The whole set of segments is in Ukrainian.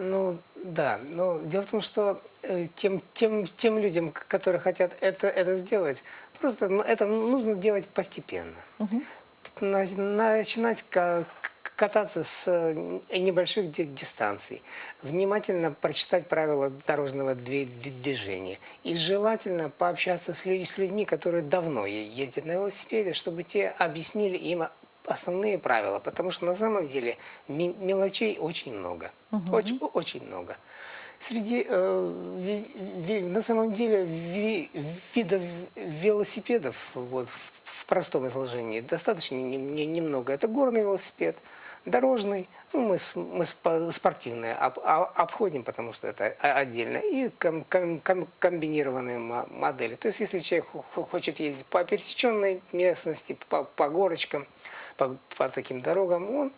Ну, да. Но дело в том, что э, тем, тем, тем людям, которые хотят это, это сделать, просто ну, это нужно делать постепенно. На- Начинать кататься с э, небольших ди- дистанций. Внимательно прочитать правила дорожного движения. И желательно пообщаться с, людь- с людьми, которые давно ездят на велосипеде, чтобы те объяснили им основные правила. Потому что на самом деле мелочей очень много. Очень, очень много. Среди, э, на самом деле, ви- видов велосипедов вот, в, в простом изложении достаточно не- не- немного. Это горный велосипед, дорожный, ну, мы, мы спо- спортивные об- обходим, потому что это отдельно, и ком- ком- ком- комбинированные мо- модели. То есть, если человек хо- хо- хочет ездить по пересеченной местности, по, по горочкам, по, по таким дорогам, он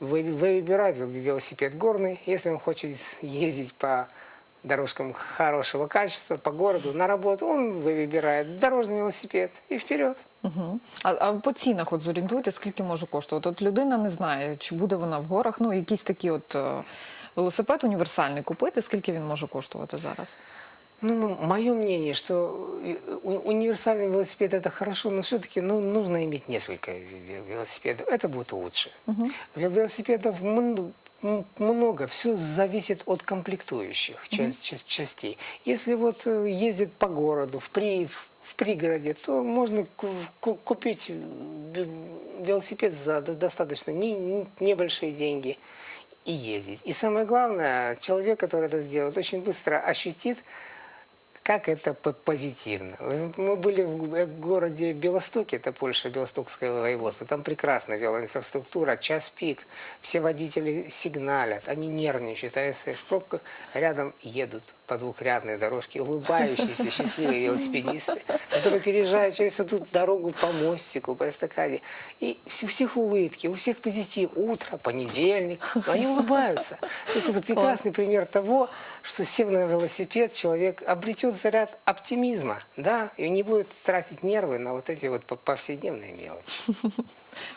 вы- выбирать велосипед горный. Если он хочет ездить по дорожкам хорошего качества, по городу, на работу, он выбирает дорожный велосипед и вперед. Угу. А, а по цінах от зорієнтуйте, скільки може коштувати? От людина не знає, чи буде вона в горах, ну якийсь такий от е, велосипед універсальний купити, скільки він може коштувати зараз? Ну, мое мнение, что э, универсальный велосипед это хорошо, но все-таки ну, нужно иметь несколько ве- велосипедов. Это будет лучше. Ве- Велосипедов много, все зависит от комплектующих часть- часть- частей. Если вот э, ездит по городу, в, при, в, в пригороде, то можно ку- ку- купить э, велосипед за до- достаточно не- не- небольшие деньги и ездить. И самое главное, человек, который это сделает, очень быстро ощутит, как это по- позитивно. Мы были в городе Белостоке, это Польша, Белостокское воеводство. Там прекрасная велоинфраструктура, час пик. Все водители сигналят, они нервничают, а если в пробках рядом едут по двухрядной дорожке улыбающиеся, счастливые велосипедисты, которые переезжают через эту дорогу по мостику, по эстакаде. И у всех улыбки, у всех позитив. Утро, понедельник, они улыбаются. То есть это прекрасный пример того, что сев на велосипед, человек обретет заряд оптимизма, да, и не будет тратить нервы на вот эти вот по- повседневные мелочи.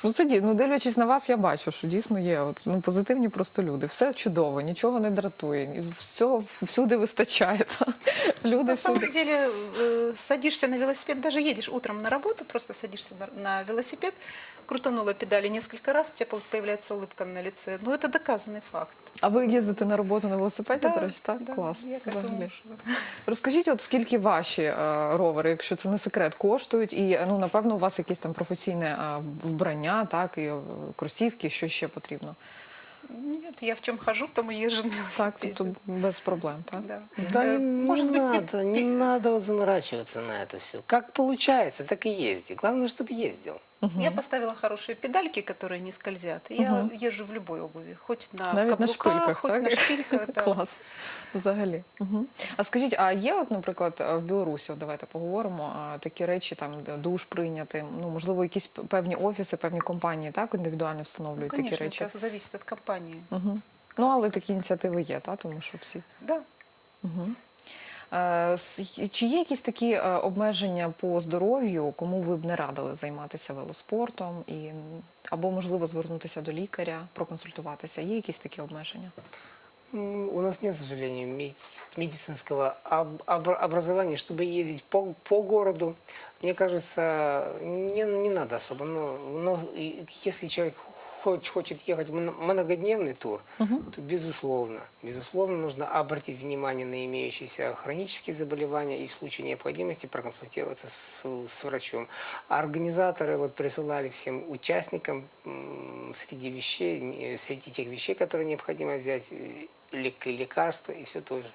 Ну це дійсно, ну дивлячись на вас, я бачу, що дійсно є от, ну, позитивні просто люди. Все чудово, нічого не дратує, всього всюди вистачає. та. Люди На всюди. самом деле э, садишься на велосипед, даже едешь утром на работу, просто садишься на, на велосипед, крутанула педали несколько раз, у тебя по- появляется улыбка на лице. Ну, это доказанный факт. А ви їздите на роботу на велосипеді, Да, до речі, так? да, Клас. я як і взагалі. муж. Розкажіть, от скільки ваші е, ровери, якщо це не секрет, коштують, і ну напевно у вас якесь там професійне е, вбрання, так і е, кросівки, що ще потрібно. Нет, я в чем хожу, в том и езжу на Так, велосипеде. тобто без проблем, так? Да. Да Э, не может быть, пи- надо, не надо вот заморачиваться на это все. Как получается, так и езди. Главное, чтобы ездил. Я поставила хорошие педальки, которые не скользят. И Я езжу в любой обуви, хоть на Навіть на каблуках, шпильках, хоть так? на шпильках. да. Клас. Взагалі. Угу. А скажіть, а є, от, наприклад, в Білорусі, от давайте поговоримо, такі речі, там душ прийняти, ну можливо, якісь певні офіси, певні компанії так індивідуально Ну, встановлюють такі конечно, речі. это зависит от компании. Угу. Ну але такі ініціативи є, так? тому що всі. Да. С- Чи є якісь такі е, обмеження по здоров'ю, кому ви б не радили займатися велоспортом і або можливо звернутися до лікаря, проконсультуватися? Є якісь такі обмеження? М, У нас нет, к сожалению, меди- медицинского об- обра- образования, чтобы ездить по, по городу. Мне кажется, не, не надо особо. Но, но если человек хоч- хочет ехать многодневный тур, то безусловно, безусловно нужно обратить внимание на имеющиеся хронические заболевания и в случае необходимости проконсультироваться с, с врачом. А организаторы вот присылали всем участникам среди вещей, не- среди тех вещей, которые необходимо взять, э, лек- лекарства и все тоже.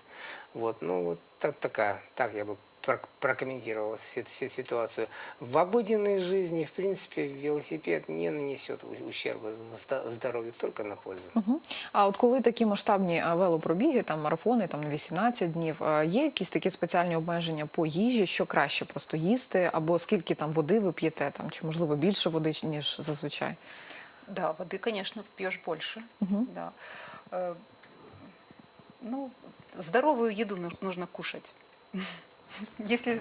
Вот, ну вот так, такая, так я бы прок- прокомментировал си- си- ситуацию. В обыденной жизни, в принципе, велосипед не нанесет у- ущерба зда- здоровью, только на пользу. Угу. А от коли такі масштабні е, велопробіги, там марафони там на 18 днів, е, є якісь такі спеціальні обмеження по їжі, що краще просто їсти, або скільки там води ви п'єте, там чи можливо більше води ніж зазвичай? Да, воды, конечно, пьешь больше. Да. Э, Ну, здоровую еду ну- нужно кушать. Если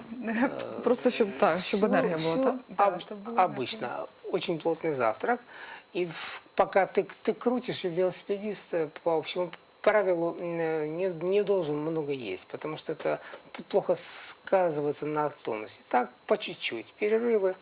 Просто щоб так, щоб Всё- енергія була, всё так? Да, об- чтобы была обычно очень плотный завтрак. И в- пока ты, ты крутишь велосипедист, э, по общему правилу, э, не, не должен много есть, потому что это плохо сказывается на тонусе. Так, по чуть-чуть. Перерывы.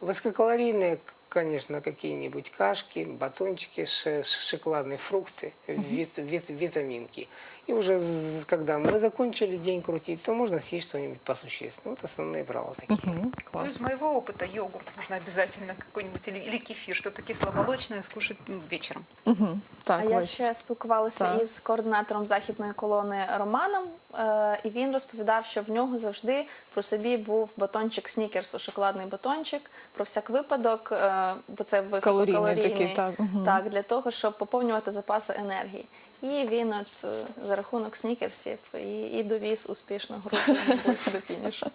Высококалорийные, конечно, какие-нибудь кашки, батончики, ше- ш- шоколадные фрукты, вит- вит- витаминки. И уже з- когда мы закончили день крутить, то можно съесть что-нибудь посущественное. Вот основные правила такие. Мгм, Ну, клас. из моего опыта йогурт нужно обязательно какой-нибудь или, или кефир, что-то кисломолочное скушать ну, вечером. Мгм, Так, А я Лесь. ще спілкувалася Так. із координатором західної колони Романом, е, і він розповідав, що в нього завжди про собі був батончик снікерсу, шоколадний батончик, про всяк випадок, е, бо це висококалорійний, такий, так, мгм. так, для того, щоб поповнювати запаси енергії. І він от е, за рахунок снікерсів і, і довіз успішно групу до фінішу.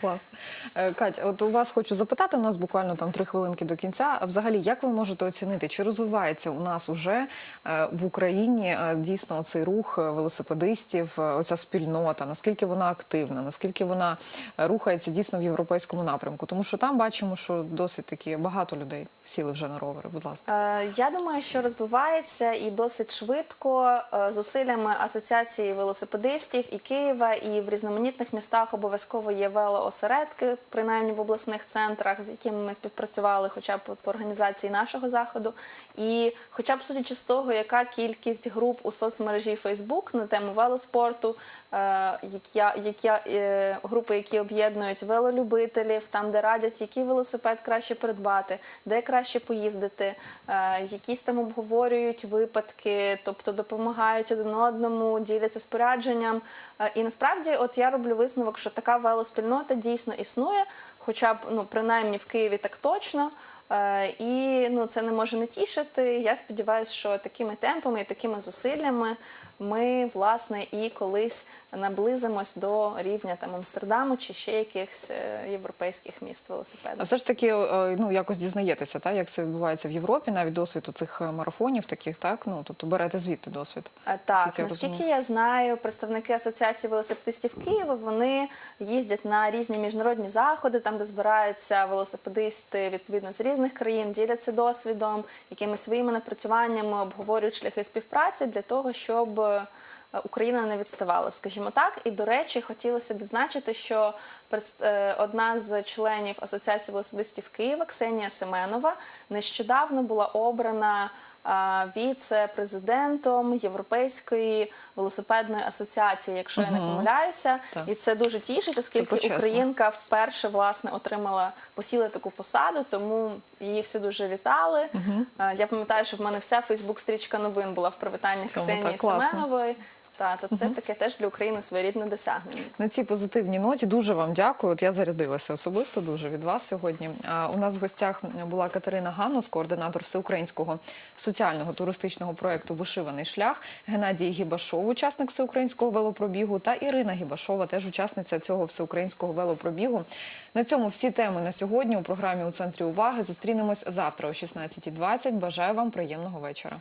Клас. Е, Кать, от у вас хочу запитати, у нас буквально там три хвилинки до кінця. Взагалі, як ви можете оцінити, чи розвивається у нас уже е, в Україні дійсно цей рух велосипедистів, оця спільнота, наскільки вона активна, наскільки вона рухається дійсно в європейському напрямку? Тому що там бачимо, що досить таки багато людей сіли вже на ровери. Будь ласка. Е, Я думаю, що розвивається і досить швидко е, зусиллями асоціації велосипедистів і Києва, і в різноманітних містах обов'язково є велоосередки, принаймні в обласних центрах, з якими ми співпрацювали, хоча б в організації нашого заходу. І хоча б судячи з того, яка кількість груп у соцмережі Facebook на тему велоспорту, е, які, групи, які об'єднують велолюбителів, там, де радять, який велосипед краще придбати, де краще поїздити, е, якісь там обговорюють випадки, тобто допомагають один одному, діляться спорядженням. Е, І насправді, от я роблю висновок, що така велоспільнота дійсно існує, хоча б ну принаймні в Києві так точно. Е, І ну це не може не тішити. Я сподіваюся, що такими темпами і такими зусиллями ми власне і колись наблизимось до рівня там Амстердаму чи ще якихось е, європейських міст А все ж таки, ну якось дізнаєтеся, так, як це відбувається в Європі, навіть досвід у цих е, марафонів, таких, так, ну тобто берете звідти досвід. Е, Так, Наскільки я наскільки розумію. я знаю, представники асоціації велосипедистів Києва вони їздять на різні міжнародні заходи, там де збираються велосипедисти відповідно з різних країн, діляться досвідом, якимись своїми напрацюваннями, обговорюють шляхи співпраці для того, щоб Україна не відставала, скажімо так. І до речі, хотілося відзначити, що е, одна з членів асоціації велосипедистів Києва, Ксенія Семенова, нещодавно була обрана віце-президентом Європейської велосипедної асоціації, якщо я не помиляюся, Так. і це дуже тішить, оскільки. Українка вперше власне отримала посіли таку посаду, тому її всі дуже вітали. Угу. Я пам'ятаю, що в мене вся Фейсбук-стрічка новин була в привітанні Ксенії. Семенової. Та то це таке теж для України своєрідне досягнення. На цій позитивній ноті дуже вам дякую. От я зарядилася особисто дуже від вас сьогодні. А у нас в гостях була Катерина Ганус, координатор всеукраїнського соціального туристичного проєкту Вишиваний шлях, Геннадій Гібашов, учасник всеукраїнського велопробігу, та Ірина Гібашова, теж учасниця цього всеукраїнського велопробігу. На цьому всі теми на сьогодні у програмі у центрі уваги. Зустрінемось завтра о 16.20. Бажаю вам приємного вечора.